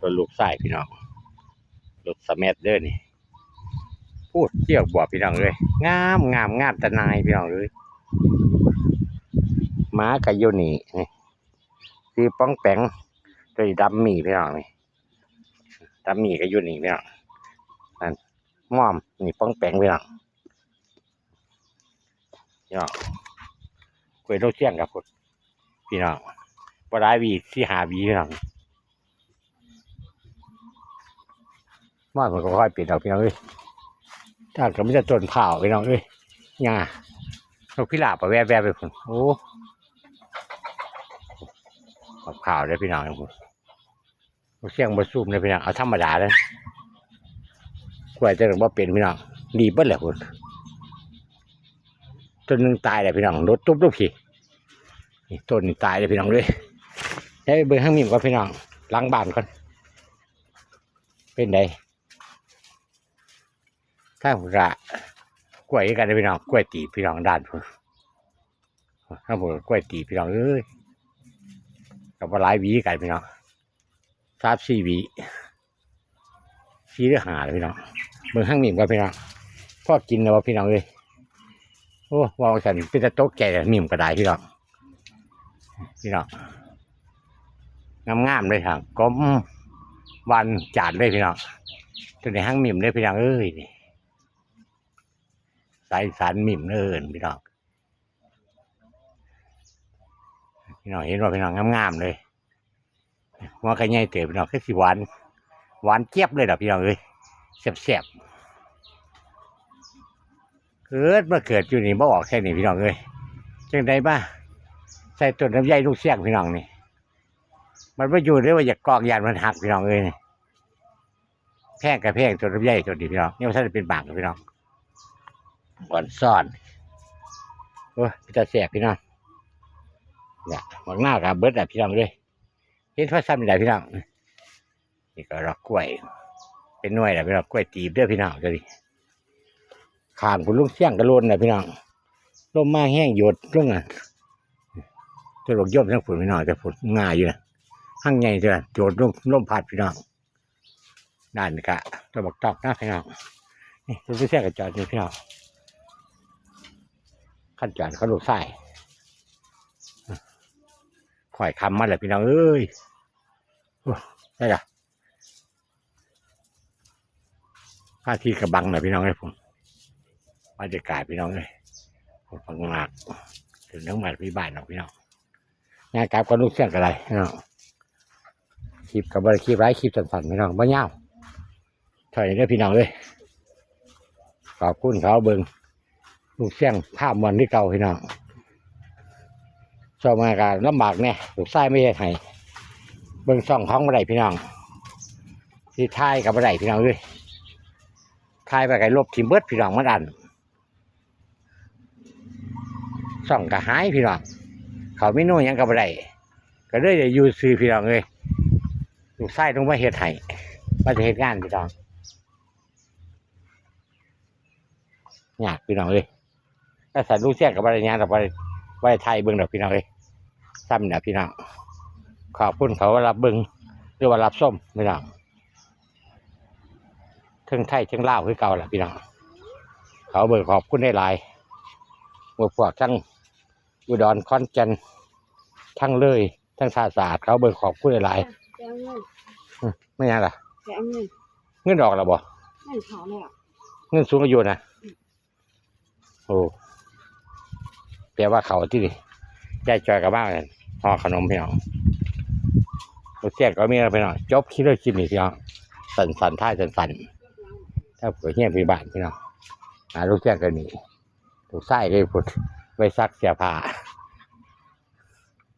รถลูกไส้พี่น้องรถสมัเด้อนี่ พูดเที่ยวบวบพี่น้องเลย งามงามงามตะนายพี่น้องเลยม้ากับโยนี่นี่คือป้องแปงตัวดำมีพี่น้องนี่ดำมีกับโยนี่พี่น้องนั่นม่อมนี่ป้องแปงพี่น้องพี่น้องกล้วยโลเชียงกับพุดพี่น้องบ่ได้วีที่หาวีพี่น้อง มากมันก็ค่อยปิดออกพี่น้องเอ้ยถ้าก็ไม่จะต้นเผาพี่น้องเอ้ยงานกพิราบไปแวบๆไปพุ่นโอ้บักเผาเลยพี่น้องพุ่นบ่เสียงบะซุ่มเลยพี่น้องเอาธรรมดาเลยกล้วยจะถึงว่าเป็นพี่น้องดีเบิ้ลเลยพุ่นต้นหนึ่งตายเลยพี่น้องรถตุ๊บตุ๊บพี่ต้นนี้ตายเลยพี่น้องเลยให้เบิ่งข้างมีมก่อนพี่น้องล้างบ้านก่อนเป็นไง ถ้าผมจะกล้วยกันพี่น้องกล้วยตีพี่น้องด้านพุ่นถ้าผมกล้วยตีพี่น้องเอ้ยกับว่าหลายวีกันพี่น้องสามสี่วีสี่หรือห้าเลยพี่น้องเมืองข้างมิ่มกันพี่น้องพ่อกินแล้วว่าพี่น้องเลยโอ้วางฉันเป็นตะโต๊ะแก่มิ่มก็ได้พี่น้องพี่น้องงามๆเลยครับก้มวันจานเลยพี่น้องตัวในห้างมิ่มเลยพี่น้องเอ้ย สายสารมิ่มเอินพี่น้องพี่น้องเห็นว่าพี่น้องงามๆเลยหัว่าขยายเต๋อพี่น้องคือสิหวานหวานเจี๊ยบเลยดอกพี่น้องเอ้ยแซ่บๆเกิดมาเกิดอยู่นี่บ่ออกแค่นี้พี่น้องเอ้ยจังไดบ้าใส่ต้นลำไยลูกเสียงพี่น้องนี่มันไม่อยู่ด้วยว่าอยากกองยานมันหักพี่น้องเอ้ยนี่แพงกับแพงต้นลำไยต้นนี้พี่น้องนี่ว่าถ้าจะเป็นบางพี่น้อง บอนซ่อนโอ้ยพี่ตาแสบพี่น้องเนี่ยหวังหน้ากับเบิร์ดอะพี่น้องเลยเห็นพระซ้ำนี่แหละพี่น้องนี่ก็รอกกล้วย เป็นหน่วยแหละพี่น้องกล้วยตีบเด้อพี่น้องเดี๋ยขางคุณลุงเสี่ยงกระโลนนะพี่น้องลมมาแห้งหยดลงอะตัวหลกย่อมทั้งฝนพี่น้องแต่ฝนง่ายอยู่นะห้างใหญ่เถอะโจดลมลมพัดพี่น้องด้านนี้กะตัวบักตอกนะพี่น้องนี่ตัวที่แท้กับจอดนี่พี่น้อง ขั้นจอดเขาลูกไส้ข่อยคำมาเลยพี่น้องเอ้ยโอ้ได้ละข้าที่กระบังหน่อยพี่น้องให้ผมบรรยากาศพี่น้องเลยผมฟังมากถึงทั้งหมดพี่บ้านเนาะพี่น้องงานกราบก็ลูกเสียงกันไรพี่น้องคลิปกับบริคลิปไร้คลิปสั้นๆพี่น้องบ่ยาวถอยได้พี่น้องเลยขอบคุณเขาเบิง ลูกเสียงภาพมันที่เก่าพี่น้องชอบมาการลำบากเนี่ยลูกไส้ไม่ใช่ไห้เบิงซ่องท้องมาได้พี่น้องที่ท้ายกับมาได้พี่น้องเลยท้ายไปไก่ลบทีมเบิดพี่น้องมันอันซ่องกระหายพี่น้องเขาไม่นู่นยังกับมาได้ก็เลยได้อยูซื้อพี่น้องเลยลูกไส้ต้องมาเฮ็ดไห้มาจะเฮ็ดงานพี่น้องยากพี่น้องเลย ถ้าสัตว์ลูกเสียกับบริญญากับไว้ไทยเบิ้งดอกพี่น้องเลยซ้ำเนี่ยพี่น้องขอบคุณเขาว่ารับเบิ้งหรือว่ารับส้มพี่น้องเทิงไทยเทิงลาวคือเก่าแหละพี่น้องเขาเบิ้งขอบคุณได้หลายหมดพวกทั้งอุดรคอนแก่นทั้งเลยทั้งศาสตร์เขาเบิ้งขอบคุณได้หลายแกเงินไม่ยังล่ะแกเงินเงินดอกแล้วบ่เงินเขาแล้วเงินสูงอายุนะโอ้ แปลว่าเขาที่นี่ยายจอยกับบ้านกันห่อขนมพี่น้องลูกเสียก็มีอะไรพี่น้องจบคิดเลยคลิปนี้พี่น้องสันสันท่าสันสันถ้าผื่อเฮี้ยพี่บ้านพี่น้องหาลูกเสียก็นี่ลูกไส้เลยพุดไว้ซักเสียผ้า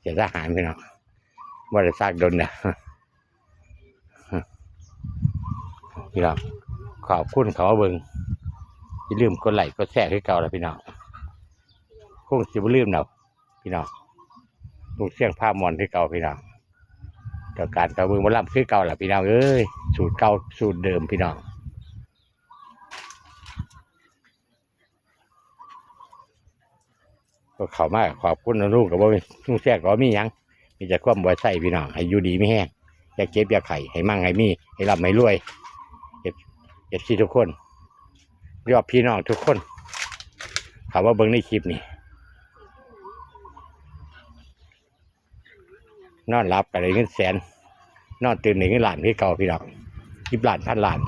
เสียทหารพี่น้องบริษัทโดนเนี่ยพี่น้องขอบคุณเขาเบิงอย่าลืมกดไลค์กดแชร์ให้เก่าแล้วพี่น้อง คงสิบลืมเนาะพี่น้องลูกเสียงภามอนที่เก่าพี่น้องต่อการกระเบืองมาล่ำคือเก่าแหละพี่น้องเอ้ยสูตรเก่าสูตรเดิมพี่น้องก็เข้ามาขอบคุณนะลูกกับว่าลูกเสียงก็มียังมีแต่ความไว้ใส่พี่น้องให้อยู่ดีไม่แห้งอย่าเก็บอย่าไข่ให้มั่งให้มีให้ร่ำให้รวยเก็บเก็บซีทุกคนยกว่าพี่น้องทุกคนถามว่าเบิ้งในคลิปนี่ นอนรับอะไรเงินแสน นอนตื่นหนึ่งเงินล้านพี่เก่าพี่น้องยิบล้านพันล้าน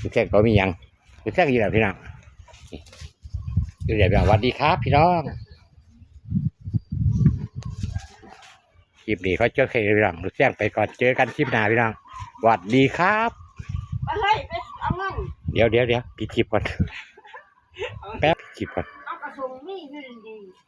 พี่แค่ก็มีหยังพี่แค่กี่แล้วพี่น้องนี่ดูเดี๋ยวพี่น้องสวัสดีครับ พี่น้องคลิปนี้เขาเจอใครพี่น้องลูกแจ้งไปก่อนเจอกันคลิปหน้าพี่น้องสวัสดีครับไปเฮ้ยไปเอาเงินเดี๋ยวเดี๋ยวเดี๋ยวปิดคลิปก่อนแป๊บปิดคลิปก่อนเอากระสุนมีอยู่ดีๆส่งเงินบ่